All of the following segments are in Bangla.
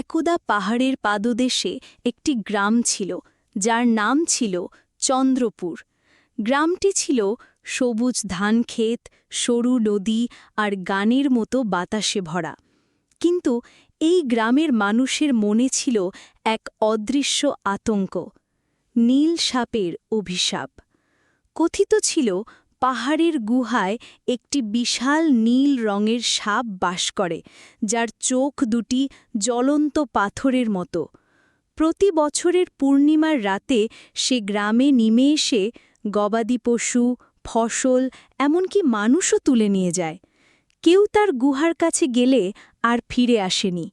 একদা পাহাড়ের পাদদেশে একটি গ্রাম ছিল, যার নাম ছিল চন্দ্রপুর। গ্রামটি ছিল সবুজ ধানক্ষেত সরু নদী আর গানের মতো বাতাসে ভরা। কিন্তু এই গ্রামের মানুষের মনে ছিল এক অদৃশ্য আতঙ্ক, নীল সাপের অভিশাপ। কথিত ছিল পাহাড়ের গুহায় একটি বিশাল নীল রঙের সাপ বাস করে, যার চোখ দুটি জ্বলন্ত পাথরের মতো। প্রতি বছরের পূর্ণিমার রাতে সে গ্রামে নেমে এসে গবাদি পশু, ফসল, এমনকি মানুষও তুলে নিয়ে যায়। কেউ তার গুহার কাছে গেলে আর ফিরে আসেনি।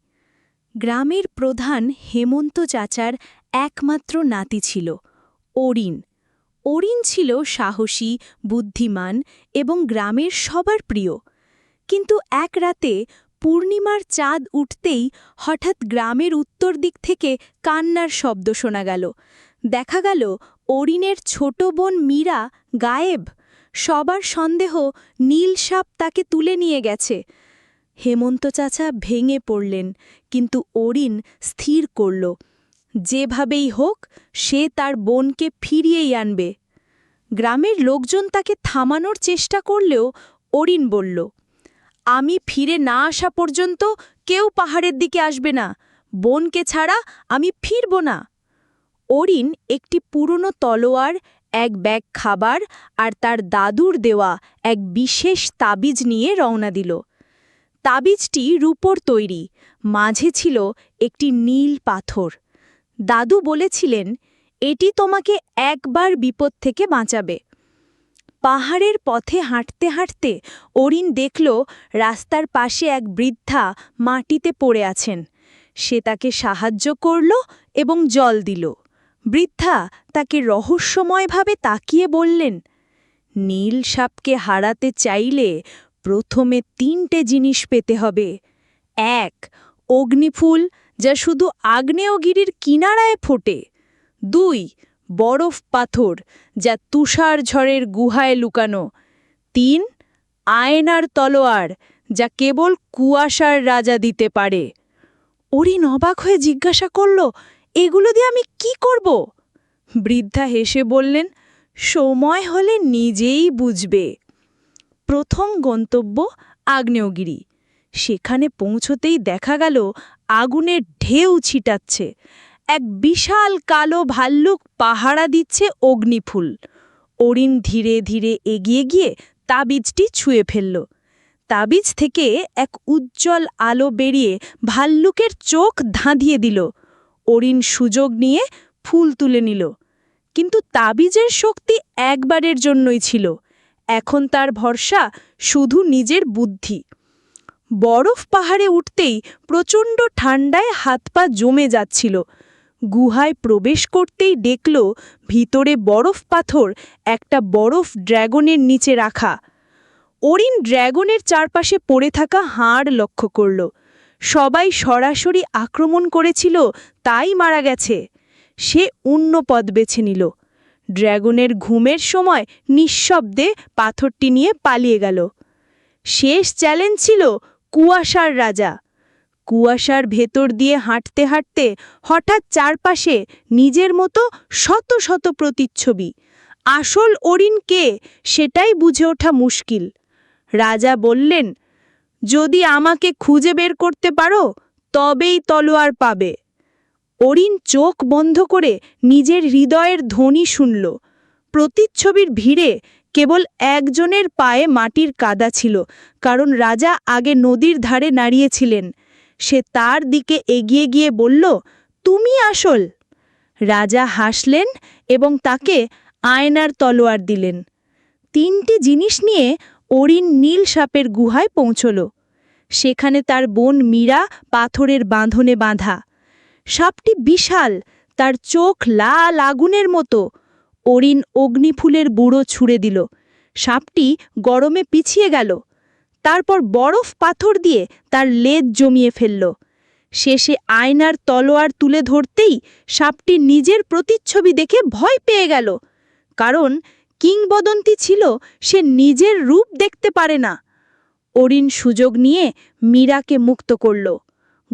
গ্রামের প্রধান হেমন্ত চাচার একমাত্র নাতি ছিল, অরিন। অরিন ছিল সাহসী, বুদ্ধিমান এবং গ্রামের সবার প্রিয়। কিন্তু এক রাতে পূর্ণিমার চাঁদ উঠতেই হঠাৎ গ্রামের উত্তর দিক থেকে কান্নার শব্দ শোনা গেল। দেখা গেল অরিনের ছোট বোন মীরা গায়েব। সবার সন্দেহ নীল সাপ তাকে তুলে নিয়ে গেছে। হেমন্ত চাচা ভেঙে পড়লেন, কিন্তু অরিন স্থির করল। যেভাবেই হোক, সে তার বোনকে ফিরিয়েই আনবে। গ্রামের লোকজন তাকে থামানোর চেষ্টা করলেও অরিন বলল, আমি ফিরে না আসা পর্যন্ত কেউ পাহাড়ের দিকে আসবে না। বোনকে ছাড়া আমি ফিরব না। অরিন একটি পুরনো তলোয়ার, এক ব্যাগ খাবার আর তার দাদুর দেওয়া এক বিশেষ তাবিজ নিয়ে রওনা দিল। তাবিজটি রূপর তৈরি, মাঝে ছিল একটি নীল পাথর। দাদু বলেছিলেন, এটি তোমাকে একবার বিপদ থেকে বাঁচাবে। পাহাড়ের পথে হাঁটতে হাঁটতে অরিন দেখল রাস্তার পাশে এক বৃদ্ধা মাটিতে পড়ে আছেন। সে তাকে সাহায্য করল এবং জল দিল। বৃদ্ধা তাকে রহস্যময়ভাবে তাকিয়ে বললেন, নীল সাপকে হারাতে চাইলে প্রথমে তিনটে জিনিস পেতে হবে। এক, অগ্নিফুল যা শুধু আগ্নেয়গিরির কিনারায় ফোটে। দুই, বরফ পাথর, যা তুষার ঝড়ের গুহায় লুকানো। তিন, আয়নার তলোয়ার, যা কেবল কুয়াশার রাজা দিতে পারে। অরিন অবাক হয়ে জিজ্ঞাসা করল, এগুলো দিয়ে আমি কি করব? বৃদ্ধা হেসে বললেন, সময় হলে নিজেই বুঝবে। প্রথম গন্তব্য আগ্নেয়গিরি। সেখানে পৌঁছতেই দেখা গেল আগুনের ঢেউ ছিটাচ্ছে। এক বিশাল কালো ভাল্লুক পাহারা দিচ্ছে অগ্নিফুল। অরিন ধীরে ধীরে এগিয়ে গিয়ে তাবিজটি ছুঁয়ে ফেলল। তাবিজ থেকে এক উজ্জ্বল আলো বেরিয়ে ভাল্লুকের চোখ ধাঁধিয়ে দিল। অরিন সুযোগ নিয়ে ফুল তুলে নিল। কিন্তু তাবিজের শক্তি একবারের জন্যই ছিল। এখন তার ভরসা শুধু নিজের বুদ্ধি। বরফ পাহাড়ে উঠতেই প্রচণ্ড ঠান্ডায় হাত পা জমে যাচ্ছিল। গুহায় প্রবেশ করতেই দেখল ভিতরে বরফ পাথর একটা বরফ ড্র্যাগনের নিচে রাখা। অরিন ড্র্যাগনের চারপাশে পড়ে থাকা হাড় লক্ষ্য করল। সবাই সরাসরি আক্রমণ করেছিল, তাই মারা গেছে। সে অন্য পথ বেছে নিল। ড্র্যাগনের ঘুমের সময় নিঃশব্দে পাথরটি নিয়ে পালিয়ে গেল। শেষ চ্যালেঞ্জ ছিল কুয়াশার রাজা। কুয়াশার ভেতর দিয়ে হাঁটতে হাঁটতে হঠাৎ চারপাশে নিজের মতো শত শত প্রতিচ্ছবি। আসল অরিন কে সেটাই বুঝে ওঠা মুশকিল। রাজা বললেন, যদি আমাকে খুঁজে বের করতে পারো, তবেই তলোয়ার পাবে। অরিন চোখ বন্ধ করে নিজের হৃদয়ের ধ্বনি শুনল। প্রতিচ্ছবির ভিড়ে কেবল একজনের পায়ে মাটির কাদা ছিল, কারণ রাজা আগে নদীর ধারে নাড়িয়েছিলেন। সে তার দিকে এগিয়ে গিয়ে বলল, তুমি আসল? রাজা হাসলেন এবং তাকে আয়নার তলোয়ার দিলেন। তিনটি জিনিস নিয়ে অরিন নীল সাপের গুহায় পৌঁছল। সেখানে তার বোন মীরা পাথরের বাঁধনে বাঁধা। সাপটি বিশাল, তার চোখ লাল আগুনের মতো। অরিন অগ্নিফুলের বুড়ো ছুঁড়ে দিল। সাপটি গরমে পিছিয়ে গেল। তারপর বরফ পাথর দিয়ে তার লেজ জমিয়ে ফেলল। শেষে আয়নার তলোয়ার তুলে ধরতেই সাপটি নিজের প্রতিচ্ছবি দেখে ভয় পেয়ে গেল। কারণ কিংবদন্তি ছিল সে নিজের রূপ দেখতে পারে না। অরিন সুযোগ নিয়ে মীরাকে মুক্ত করল।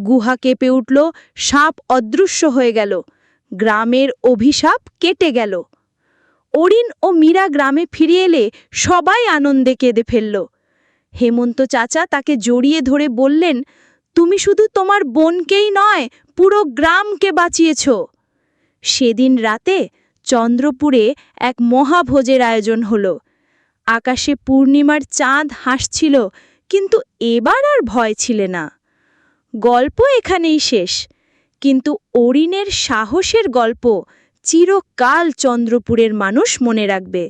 গুহা কেঁপে উঠল, সাপ অদৃশ্য হয়ে গেল। গ্রামের অভিশাপ কেটে গেল। অরিন ও মীরা গ্রামে ফিরে এলে সবাই আনন্দে কেঁদে ফেলল। হেমন্ত চাচা তাকে জড়িয়ে ধরে বললেন, তুমি শুধু তোমার বোনকেই নয়, পুরো গ্রামকে বাঁচিয়েছ। সেদিন রাতে চন্দ্রপুরে এক মহাভোজের আয়োজন হলো। আকাশে পূর্ণিমার চাঁদ হাসছিল, কিন্তু এবার আর ভয় ছিলে না। গল্প এখানেই শেষ, কিন্তু অরিনের সাহসের গল্প চিরকাল চন্দ্রপুরের মানুষ মনে রাখবে।